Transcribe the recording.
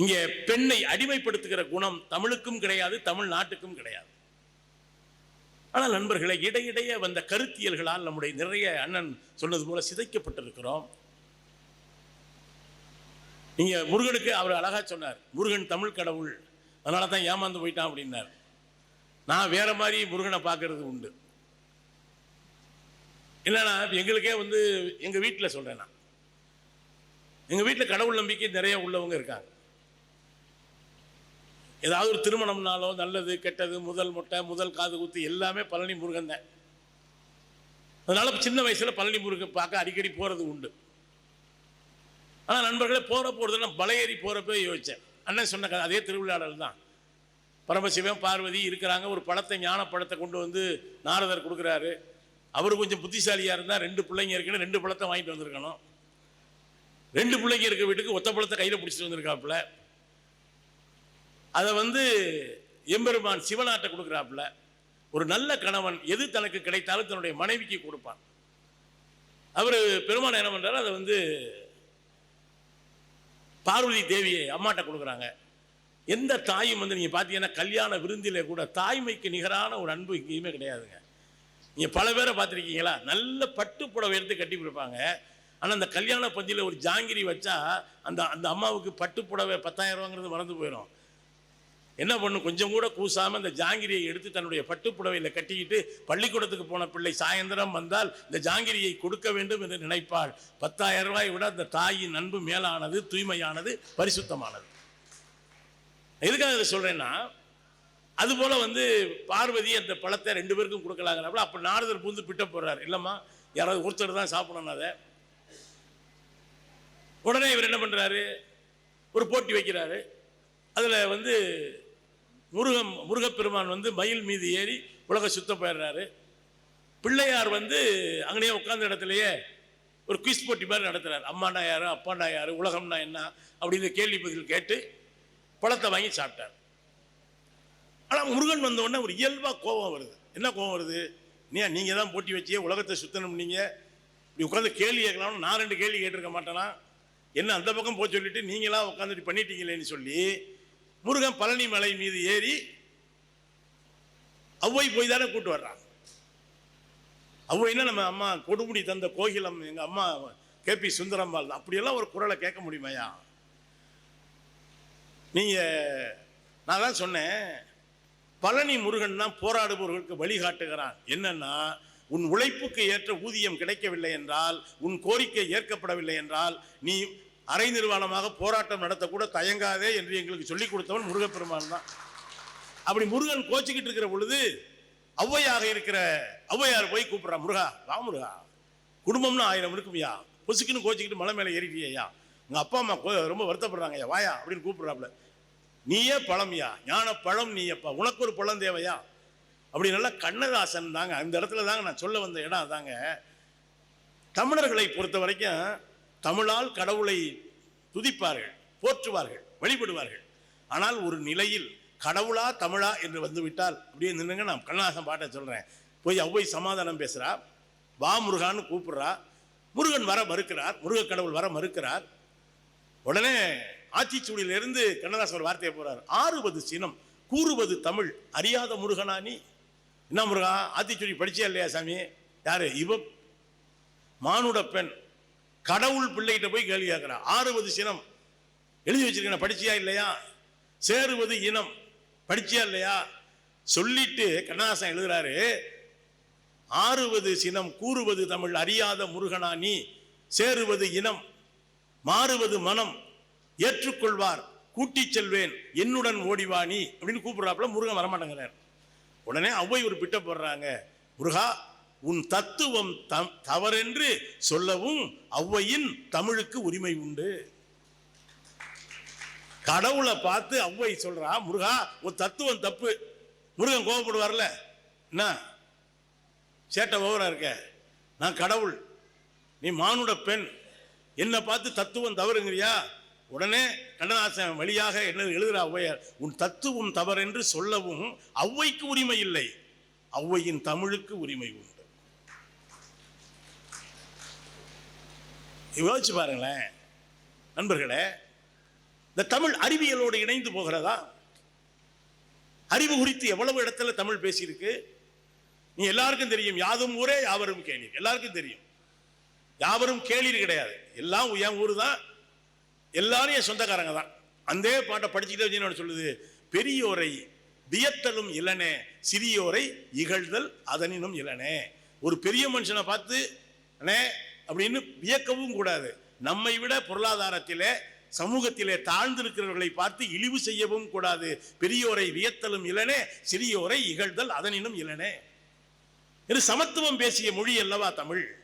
இங்கே பெண்ணை அடிமைப்படுத்துகிற குணம் தமிழுக்கும் கிடையாது தமிழ்நாட்டுக்கும் கிடையாது. ஆனால் நண்பர்களே இடையிடையே வந்த கருத்தியல்களால் நம்முடைய நிறைய அண்ணன் சொன்னது போல சிதைக்கப்பட்டிருக்கிறோம். நீங்க முருகனுக்கு அவர் அழகா சொன்னார் முருகன் தமிழ் கடவுள் அதனால தான் ஏமாந்து போயிட்டான் அப்படின்னார். நான் வேற மாதிரி முருகனை பார்க்கறது உண்டு. என்னன்னா எங்களுக்கே வந்து எங்க வீட்டில் சொல்றேன் நான். எங்க வீட்டில் கடவுள் நம்பிக்கை நிறைய உள்ளவங்க இருக்காங்க. ஏதாவது ஒரு திருமணம்னாலோ நல்லது கெட்டது முதல் முட்டை முதல் காது குத்து எல்லாமே பழனி முருகன் தான். அதனால சின்ன வயசில் பழனி முருகன் பார்க்க அடிக்கடி போகிறது உண்டு. ஆனால் நண்பர்களே போகிற போகிறது நான் பலையேறி போகிறப்ப யோசிச்சேன். அண்ணன் சொன்ன கதை, அதே திருவிழாடல் தான். பரமசிவம் பார்வதி இருக்கிறாங்க. ஒரு பழத்தை ஞான பழத்தை கொண்டு வந்து நாரதர் கொடுக்குறாரு. அவர் கொஞ்சம் புத்திசாலியாக இருந்தால் ரெண்டு பிள்ளைங்க இருக்குன்னு ரெண்டு பழத்தை வாங்கிட்டு வந்திருக்கணும். ரெண்டு பிள்ளைங்க இருக்க வீட்டுக்கு ஒத்த பழத்தை கையில் பிடிச்சிட்டு வந்திருக்காப்புல. அதை வந்து எம்பெருமான் சிவனாட்ட கொடுக்குறாப்புல ஒரு நல்ல கணவன் எது தனக்கு கிடைத்தாலும் தன்னுடைய மனைவிக்கு கொடுப்பான். அவர் பெருமான் என்ன பண்ணுறாரு அதை வந்து பார்வதி தேவியை அம்மாட்ட கொடுக்குறாங்க. எந்த தாயும் வந்து நீங்கள் பார்த்தீங்கன்னா கல்யாண விருந்திலே கூட தாய்மைக்கு நிகரான ஒரு அன்பு எங்கேயுமே கிடையாதுங்க. நீங்கள் பல பேரை பார்த்துருக்கீங்களா? நல்ல பட்டு புடவை எடுத்து கட்டி கொடுப்பாங்க. ஆனால் அந்த கல்யாண பந்தியில் ஒரு ஜாங்கிரி வச்சா அந்த அந்த அம்மாவுக்கு பட்டு புடவை பத்தாயிரம் ரூபாங்கிறது மறந்து போயிடும். என்ன பண்ணும் கொஞ்சம் கூட கூசாமல் இந்த ஜாங்கிரியை எடுத்து தன்னுடைய பட்டுப்புடவையில் கட்டிக்கிட்டு பள்ளிக்கூடத்துக்கு போன பிள்ளை சாயந்தரம் வந்தால் இந்த ஜாங்கிரியை கொடுக்க வேண்டும் என்று நினைப்பாள். பத்தாயிரம் ரூபாய் விட அந்த தாயின் அன்பு மேலானது தூய்மையானது பரிசுத்தமானது. எதுக்காக இதை சொல்றேன்னா அதுபோல் வந்து பார்வதி அந்த பழத்தை ரெண்டு பேருக்கும் கொடுக்கலாங்கிறப்ப அப்போ நாரதர் பூந்து பிட்ட போடுறார் இல்லைம்மா யாராவது ஒருத்தர் தான் சாப்பிடணும் அதை. உடனே இவர் என்ன பண்றாரு? ஒரு போட்டி வைக்கிறாரு. அதில் வந்து முருகம் முருகப்பெருமான் வந்து மயில் மீது ஏறி உலக சுத்தம் போயிடுறாரு. பிள்ளையார் வந்து அங்கேயே உட்காந்த இடத்துலயே ஒரு குவிஸ் போட்டி மாதிரி நடத்துறாரு. அம்மாண்டா யாரு அப்பாண்டா யாரு உலகம்னா என்ன அப்படின்னு கேள்வி பதில் கேட்டு பழத்தை வாங்கி சாப்பிட்டார். ஆனால் முருகன் வந்த உடனே ஒரு இயல்பாக கோபம் வருது. என்ன கோபம் வருது? நீ நீங்கள் தான் போட்டி வச்சியே உலகத்தை சுத்தணும் நீங்கள் இப்படி உட்காந்து கேள்வி கேட்கலாம்னு நான் ரெண்டு கேள்வி கேட்டிருக்க மாட்டேனா? என்ன அந்த பக்கம் போய் சொல்லிட்டு நீங்களா உட்காந்துட்டு பண்ணிட்டீங்களேன்னு சொல்லி முருகன் பழனி மலை மீது ஏறி அவ்வை போய் தானே கூட்டு வர்றான். அவ்வைன்னா நம்ம அம்மா கொடுமுடி தந்த கோகிலம் எங்கள் அம்மா கே. பி. சுந்தரம்பாள் அப்படியெல்லாம் ஒரு குரலை கேட்க முடியுமையா நீங்க நான் தான் சொன்னேன் பழனி முருகன் தான் போராடுபவர்களுக்கு வழிகாட்டுகிறான் என்னன்னா உன் உழைப்புக்கு ஏற்ற ஊதியம் கிடைக்கவில்லை என்றால் உன் கோரிக்கை ஏற்கப்படவில்லை என்றால் நீ அரை நிர்வாணமாக போராட்டம் நடத்தக்கூட தயங்காதே என்று எங்களுக்கு சொல்லிக் கொடுத்தவன் முருகப்பெருமான் தான். அப்படி முருகன் கோச்சிக்கிட்டு இருக்கிற பொழுது ஔவையாக இருக்கிற ஔவையார் போய் கூப்பிடுறான் முருகா வா முருகா. குடும்பம்னு ஆயிரம் இருக்கும்யா பொசுக்குன்னு கோச்சிக்கிட்டு மலை மேலே ஏறிட்டியா உங்கள் அப்பா அம்மா கோ- ரொம்ப வருத்தப்படுறாங்க ஐயா. வாயா அப்படின்னு கூப்பிட்றாப்புல. நீயே பழம்யா ஞான பழம் நீயப்பா. உனக்கு ஒரு பழம் தேவையா? அப்படி நல்லா கண்ணதாசன் தாங்க. அந்த இடத்துல தாங்க நான் சொல்ல வந்த இடம் தாங்க தமிழர்களை பொறுத்த வரைக்கும் தமிழால் கடவுளை துதிப்பார்கள் போற்றுவார்கள் வழிபடுவார்கள். ஆனால் ஒரு நிலையில் கடவுளா தமிழா என்று வந்துவிட்டால் அப்படியே நின்றுங்க நான் கண்ணாசம் பாட்டை சொல்கிறேன் போய் அவ்வை சமாதானம் பேசுகிறா வா முருகான்னு கூப்பிடுறா முருகன் வர மறுக்கிறார் முருக கடவுள் வர மறுக்கிறார். உடனே ஆத்திச்சூடியிலிருந்து கண்ணதாசன் ஒரு வார்த்தையை போகிறார் ஆறுவது சினம் கூறுவது தமிழ் அறியாத முருகனா நீ? என்ன முருகா ஆத்திச்சூடி படிச்சியா இல்லையா சாமி? யாரு? இவ மானுட பெண். கடவுள் பிள்ளைகிட்ட போய் கேள்வி கேட்கிறான் ஆறுவது சினம். எழுதி வச்சிருக்கேன் படிச்சியா இல்லையா? சேருவது இனம். படிச்சியா இல்லையா? சொல்லிட்டு கண்ணதாசன் எழுதுறாரு ஆறுவது சினம் கூறுவது தமிழ் அறியாத முருகனா நீ. சேருவது இனம் மாறுவது மனம். ஏற்றுக்கொள்வார் கூட்டி செல்வேன் என்னுடன் ஓடிவாணி நீ. அப்படின்னு கூப்பிடுறாப்புல முருகன் வரமாட்டேங்கிறார். உடனே அவ்வை ஒரு பிட்ட போடுறாங்க. முருகா உன் தத்துவம் தம் தவறென்று சொல்லவும் ஔவையின் தமிழுக்கு உரிமை உண்டு. கடவுளை பார்த்து ஔவை சொல்றா முருகா உன் தத்துவம் தப்பு. முருகன் கோபப்படுவார்ல என்ன? சேட்டை ஓவரா இருக்க? நான் கடவுள். நீ மானுட பெண். என்னை பார்த்து தத்துவம் தவறுங்கிறியா? உடனே கண்டனாசன் வழியாக என்ன எழுதுகிற ஔவையார் உன் தத்துவம் தவறென்று சொல்லவும் ஔவைக்கு உரிமை இல்லை. ஔவையின் தமிழுக்கு உரிமை உண்டு. யோசிச்சு பாருங்களேன். நண்பர்களே இந்த தமிழ் அறிவியலோடு இணைந்து போகிறதா? அறிவு குறித்து எவ்வளவு இடத்துல தமிழ் பேசியிருக்கு? நீ எல்லாருக்கும் தெரியும் யாதும் ஊரே யாவரும் கேளீர். எல்லாருக்கும் தெரியும். யாவரும் கேளீர் கிடையாது. எல்லாம் என் ஊர் தான். எல்லாரும் என் சொந்தக்காரங்க தான். அந்த பாட்டை படிச்சுக்கிட்டே வச்சு சொல்லுது? பெரியோரை வியத்தலும் இளனே சிறியோரை இகழ்தல் அதனினும் இளனே ஒரு பெரிய மனுஷனை பார்த்து அண்ணே அப்படின்னு வியக்கவும் கூடாது. நம்மை விட பொருளாதாரத்திலே சமூகத்திலே தாழ்ந்திருக்கிறவர்களை பார்த்து இழிவு செய்யவும் கூடாது. பெரியோரை வியத்தலும் இளனே சிறியோரை இகழ்தல் அதனினும் இளனே. இது சமத்துவம் பேசிய மொழி அல்லவா தமிழ்?